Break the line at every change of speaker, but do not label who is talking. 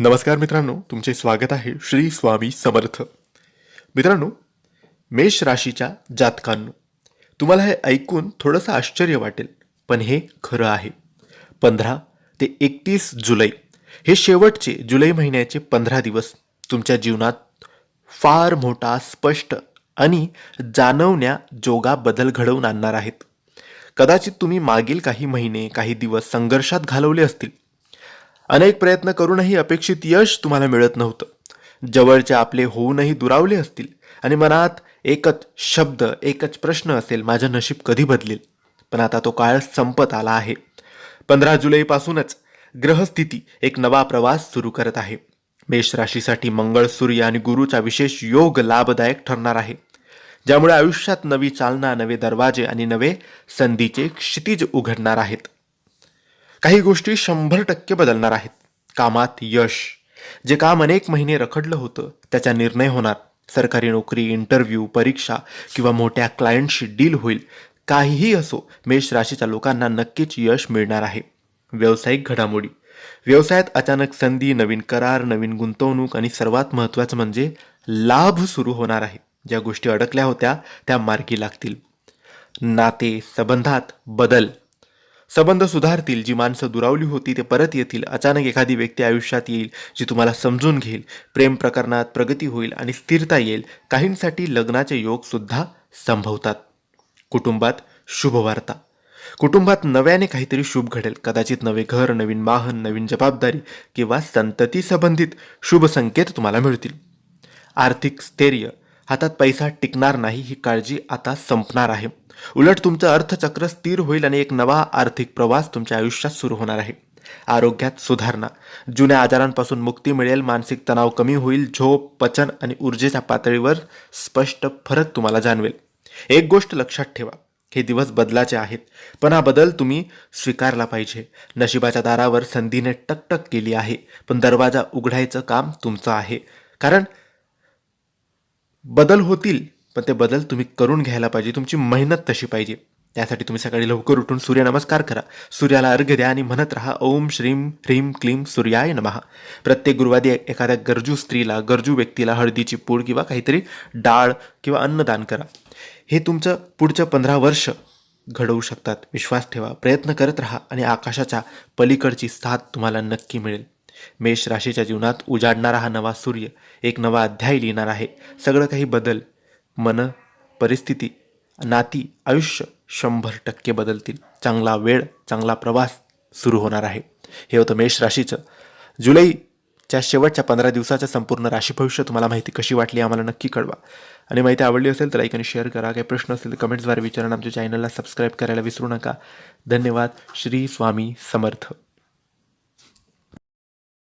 नमस्कार मित्रांनो तुमचे स्वागत आहे श्री स्वामी समर्थ. मित्रांनो मेष राशीच्या जातकांनो तुम्हाला हे ऐकून थोडंसं आश्चर्य वाटेल पण हे खरं आहे. पंधरा ते एकतीस जुलै हे शेवटचे जुलै महिन्याचे पंधरा दिवस तुमच्या जीवनात फार मोठा स्पष्ट आणि जाणवण्या जोगा बदल घडवून आणणार आहेत. कदाचित तुम्ही मागील काही महिने काही दिवस संघर्षात घालवले असतील अनेक प्रयत्न करूनही अपेक्षित यश तुम्हाला मिळत नव्हतं. जवळचे आपले होऊनही दुरावले असतील आणि मनात एकच शब्द एकच प्रश्न असेल माझं नशीब कधी बदलेल? पण आता तो काळ संपत आला आहे. पंधरा जुलैपासूनच ग्रहस्थिती एक नवा प्रवास सुरू करत आहे. मेष राशीसाठी मंगळ सूर्य आणि गुरुचा विशेष योग लाभदायक ठरणार आहे. ज्यामुळे आयुष्यात नवी चालना नवे दरवाजे आणि नवे संधीचे क्षितिज उघडणार आहेत. काही गोष्टी शंभर टक्के बदलणार आहेत. कामात यश. जे काम अनेक महिने रखडलं होतं त्याचा निर्णय होणार. सरकारी नोकरी इंटरव्ह्यू परीक्षा किंवा मोठ्या क्लायंटशी डील होईल. काहीही असो मेष राशीच्या लोकांना नक्कीच यश मिळणार आहे. व्यावसायिक घडामोडी. व्यवसायात अचानक संधी नवीन करार नवीन गुंतवणूक आणि सर्वात महत्त्वाचं म्हणजे लाभ सुरू होणार आहे. ज्या गोष्टी अडकल्या होत्या त्या मार्गी लागतील. नाते संबंधात बदल. संबंध सुधारतील जी माणसं दुरावली होती ते परत येतील. अचानक एखादी व्यक्ती आयुष्यात येईल जी तुम्हाला समजून घेईल. प्रेम प्रकरणात प्रगती होईल आणि स्थिरता येईल. काहींसाठी लग्नाचे योग सुद्धा संभवतात. कुटुंबात शुभवार्ता. कुटुंबात नव्याने काहीतरी शुभ घडेल. कदाचित नवे घर नवीन वाहन नवीन जबाबदारी किंवा संतती संबंधित शुभ संकेत तुम्हाला मिळतील. आर्थिक स्थैर्य. हातात पैसा टिकणार नाही ही काळजी आता संपणार आहे. उलट तुमचं अर्थचक्र स्थिर होईल आणि एक नवा आर्थिक प्रवास तुमच्या आयुष्यात सुरू होणार आहे. आरोग्यात सुधारणा. जुन्या आजारांपासून मुक्ती मिळेल मानसिक तणाव कमी होईल झोप पचन आणि ऊर्जेच्या पातळीवर स्पष्ट फरक तुम्हाला जाणवेल. एक गोष्ट लक्षात ठेवा हे दिवस बदलाचे आहेत पण हा बदल तुम्ही स्वीकारला पाहिजे. नशिबाच्या दारावर संधीने टकटक केली आहे पण दरवाजा उघडायचं काम तुमचं आहे. कारण बदल होतील पण ते बदल तुम्ही करून घ्यायला पाहिजे. तुमची मेहनत तशी पाहिजे. त्यासाठी तुम्ही सकाळी लवकर उठून सूर्यनमस्कार करा. सूर्याला अर्घ्य द्या आणि म्हणत राहा ओम श्रीम ह्रीम क्लीम सूर्याय नमः. प्रत्येक गुरुवारी एखाद्या गरजू स्त्रीला गरजू व्यक्तीला हळदीची पूड किंवा काहीतरी डाळ किंवा अन्नदान करा. हे तुमचं पुढचं पंधरा वर्ष घडवू शकतात. विश्वास ठेवा प्रयत्न करत राहा आणि आकाशाच्या पलीकडची साथ तुम्हाला नक्की मिळेल. मेष राशीच्या जीवनात उजाडणारा हा नवा सूर्य एक नवा अध्याय लिहिणार आहे. सगळं काही बदल मन परिस्थिती नाती आयुष्य शंभर टक्के बदलतील. चांगला वेळ चांगला प्रवास सुरू होणार आहे. हे होतं मेष राशीचं. जुलैच्या शेवटच्या पंधरा दिवसाचं संपूर्ण राशी भविष्य तुम्हाला माहिती कशी वाटली आम्हाला नक्की कळवा. आणि माहिती आवडली असेल तर लाईक आणि शेअर करा. काही प्रश्न असेल तर कमेंट्सद्वारे विचारा आमच्या चॅनलला सबस्क्राईब करायला विसरू नका. धन्यवाद. श्री स्वामी समर्थ.